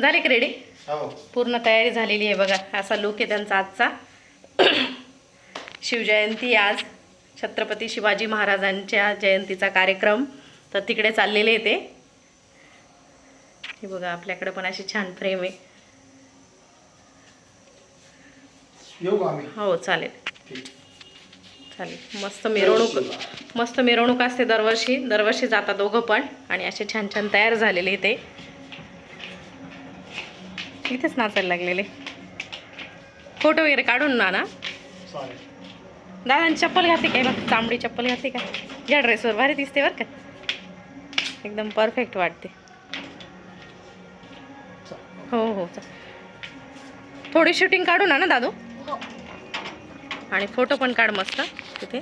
झाली का रेडी हो. पूर्ण तयारी झालेली आहे बघा. असा लुक आहे त्यांचा आजचा. शिवजयंती आज. छत्रपती शिवाजी महाराजांच्या जयंतीचा कार्यक्रम. तर तिकडे चाललेले आहे ते. हे बघा आपल्याकडे पण अशी छान फ्रेम आहे. हो चालेल. चालेल. मस्त मिरवणूक मस्त मिरवणूक असते दरवर्षी. दरवर्षी जातात दोघं पण. आणि असे छान छान तयार झालेले ते. इथेच नाचायला लागलेले. फोटो वगैरे काढून ना ना. दादांची चप्पल घातली काय बघ चांबडी चप्पल घातली का? या ड्रेसवर भारी दिसते बरं का. एकदम परफेक्ट वाटते. हो हो थोडी शूटिंग काढू ना ना दादू? आणि फोटो पण काढ मस्त तिथे.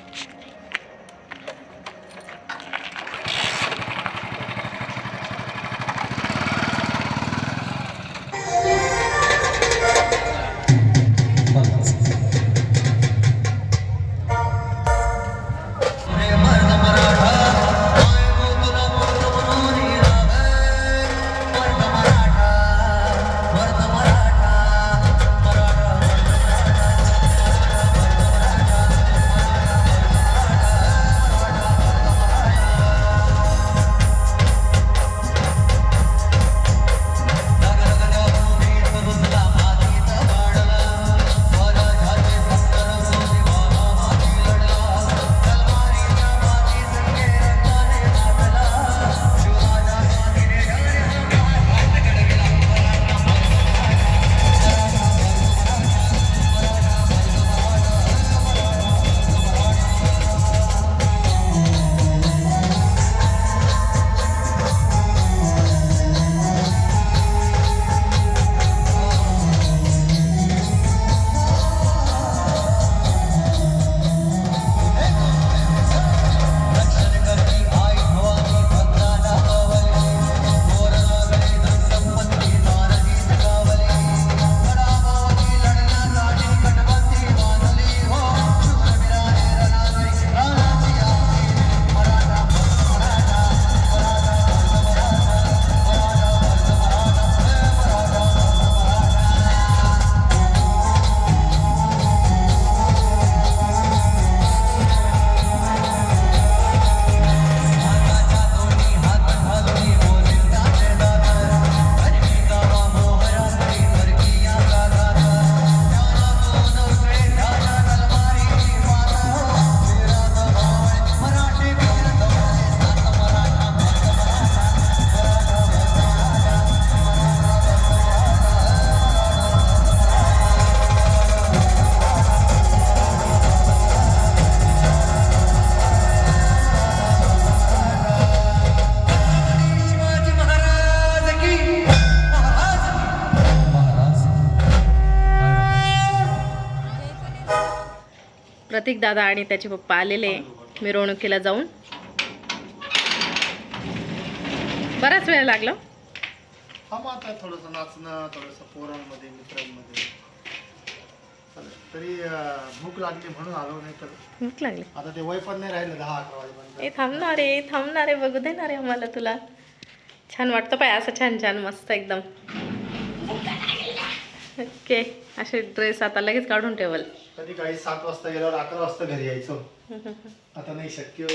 प्रतीक दादा आणि त्याचे पप्पा आलेले मिरवणुकीला जाऊन. बराच वेळ लागला. हा मग आता थोडंसं नाचणं थोडंसं पोरांमध्ये मित्रांमध्ये. तरी भूक लागली म्हणून आलो नाही तर. भूक लागली. आता ते वय पण नाही राहिलं दहा अकरा ए थांबणार रे थांबणार रे बघू देणार रे आम्हाला तुला. छान वाटतं पाय असं छान छान मस्त एकदम. ओके असे ड्रेस आता लगेच काढून ठेवल. कधी काही सात वाजता गेल्यावर अकरा वाजता घरी यायचो. आता नाही शक्य